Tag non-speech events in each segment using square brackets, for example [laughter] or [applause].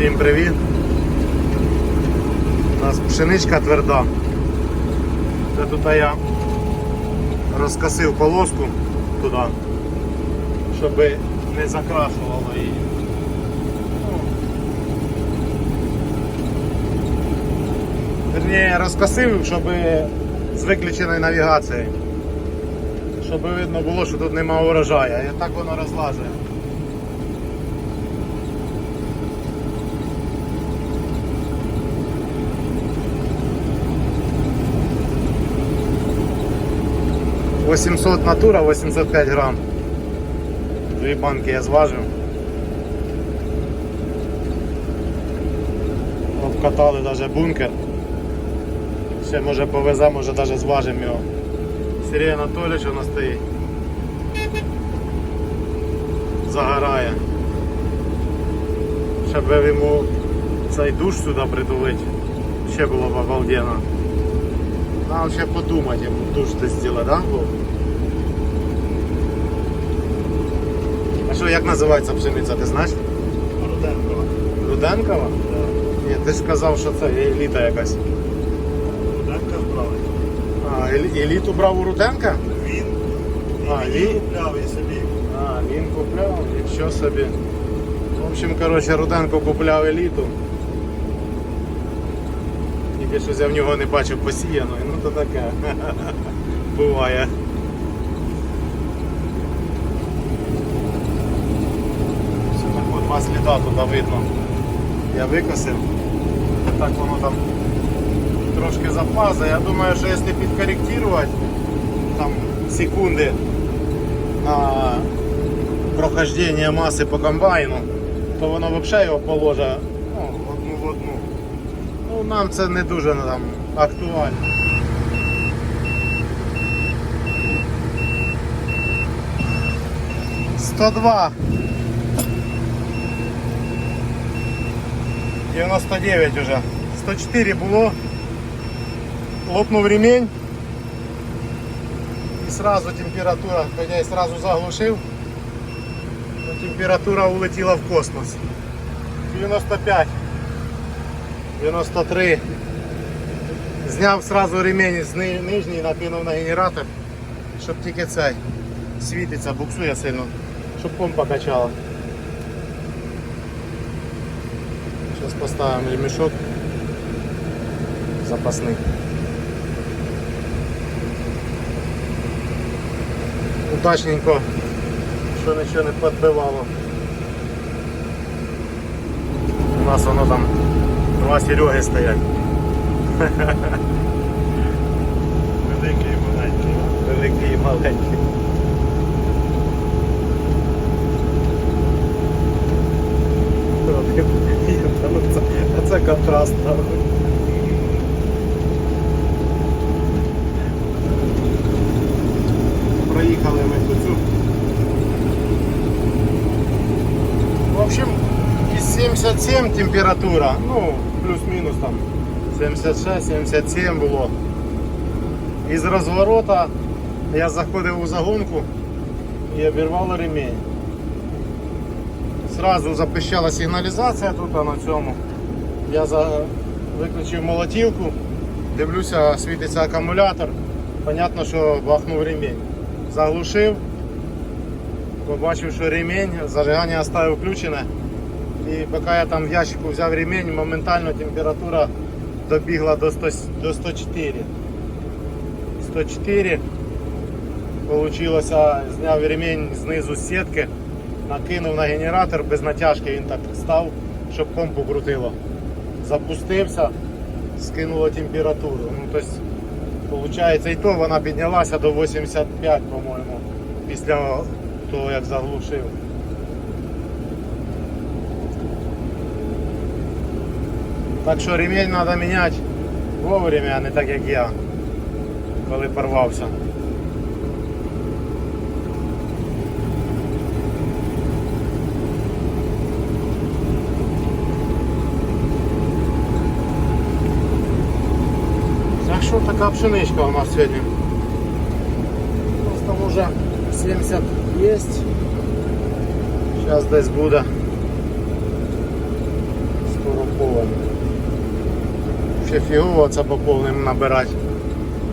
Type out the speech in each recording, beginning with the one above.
Всім привіт. У нас пшеничка тверда. Це тут я розкосив полоску туди, щоб не закрашувало її. Ну, Верніше, розкосив, щоб з виключеною навігацією. Щоб видно було, що тут нема урожаю. І так воно розлажує. «800 натура, 805 грам. Дві банки я зважив. Обкатали навіть бункер. Ще може повезе, може навіть зважимо його. Сергій Анатолійович у нас стоїть. Загорає. Щоб йому цей душ сюди притулити. Ще було б обалденно. Нам ще подумати, йому душ ти зробити, да? Вов? А що, як називається пшениця, ти знаєш? Руденко. Руденкова? Ні, ти ж сказав, що це еліта якась. Руденко збрали. А, елі- еліту брав у Руденка? Він. А, він? він купляв і собі. А, він купляв, нічого собі. В общем, коротше, Руденко купляв еліту. Тільки щось я в нього не бачив посіяної, ну то таке. [laughs] Буває. Все так от два сліда туди видно. Я викосив. Так воно там трошки запаза. Я думаю, що якщо підкоректувати там секунди на прохождение маси по комбайну, то воно взагалі його положить Ну, нам це не дуже ну, там, актуально. Сто два. 99 уже. 104 було. Лопнув ремень. И сразу температура, хотя я сразу заглушил, но температура улетела в космос. 95, 93. Зняв сразу ремень з ни- нижній, накинув на генератор, щоб тільки цей світиться, буксує сильно, щоб помпа качала. Зараз поставимо ремешок запасний. удачненько, що нічого не підбивало. У нас воно там два Сереги стоять. Великий і маленький. Великий і маленький. Ну, це, це контраст. нахуй. Проїхали ми тут. цю. В общем, із 77 температура, ну, плюс-мінус там 76-77 було. Із розворота я заходив у загонку і обірвало ремінь. Сразу запищала сигналізація тут на цьому. Я виключив молотівку, дивлюся, світиться акумулятор. Понятно, що бахнув ремінь. Заглушив, побачив, що ремінь, зажигання оставив включене. І поки я там в ящику взяв ремінь, моментально температура добігла до, 100, до 104. 104. Получилося, зняв ремінь знизу з сітки, накинув на генератор, без натяжки він так став, щоб помпу крутило. Запустився, скинуло температуру. Ну, тобто, виходить, і то вона піднялася до 85, по-моєму, після того, як заглушив. Так що ремень треба міняти вовремя, а не так як я, коли порвався. Так що така пшеничка у нас сьогодні. Там уже 70 є. Зараз десь буде запаковано. Ще фігово це по повним набирати.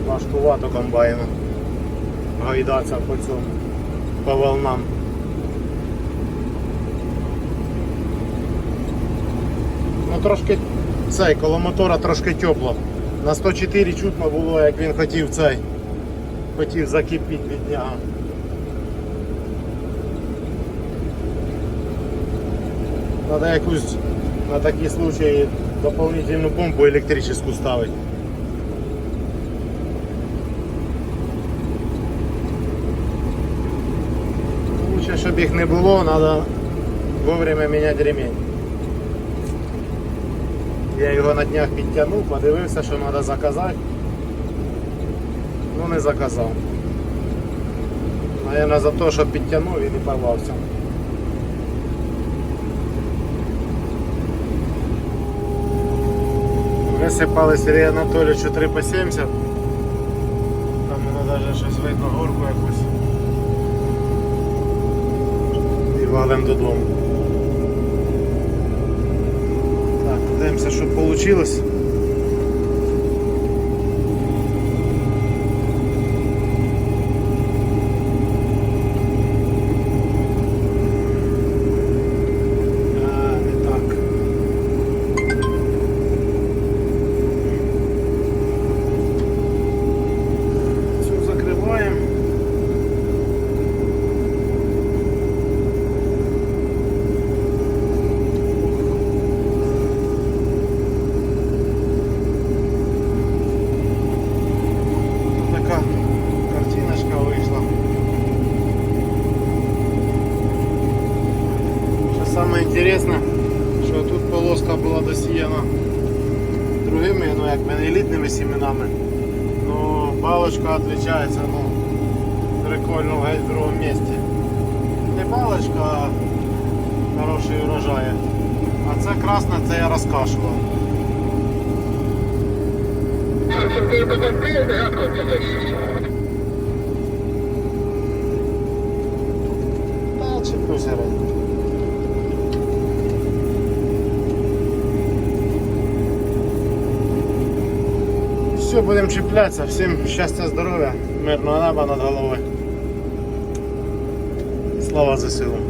Важкувато комбайну. Гайдаться по цьому, по волнам. Ну трошки цей, коло мотора трошки тепло. На 104 чутно було, як він хотів цей. Хотів закипіти від нього. Надо якусь на такі случаї дополнительну помпу електричну ставити. Лучше, щоб їх не було, треба вовремя міняти ремень. Я його на днях підтягнув, подивився, що треба заказати. Ну не заказав. Наверное, за те, що підтягнув і не порвався. Висипали Сергій Анатолійовичу 3 по 70. Там воно навіть щось видно горку якусь. І валим додому. Так, подивимося, що вийшло. А, не так. Цю закриваємо. Така картиночка вийшла. Що саме інтересне, що тут полоска була досіяна другими, ну як не елітними сіменами. Ну, палочка отличается, ну, прикольно геть в другому місці. Не палочка, а хороший урожай. А це красна, це я розкашував. Та чіпку середньо. Все, будемо чіплятися. Всім щастя, здоров'я, мирного неба над головою. Слава ЗСУ.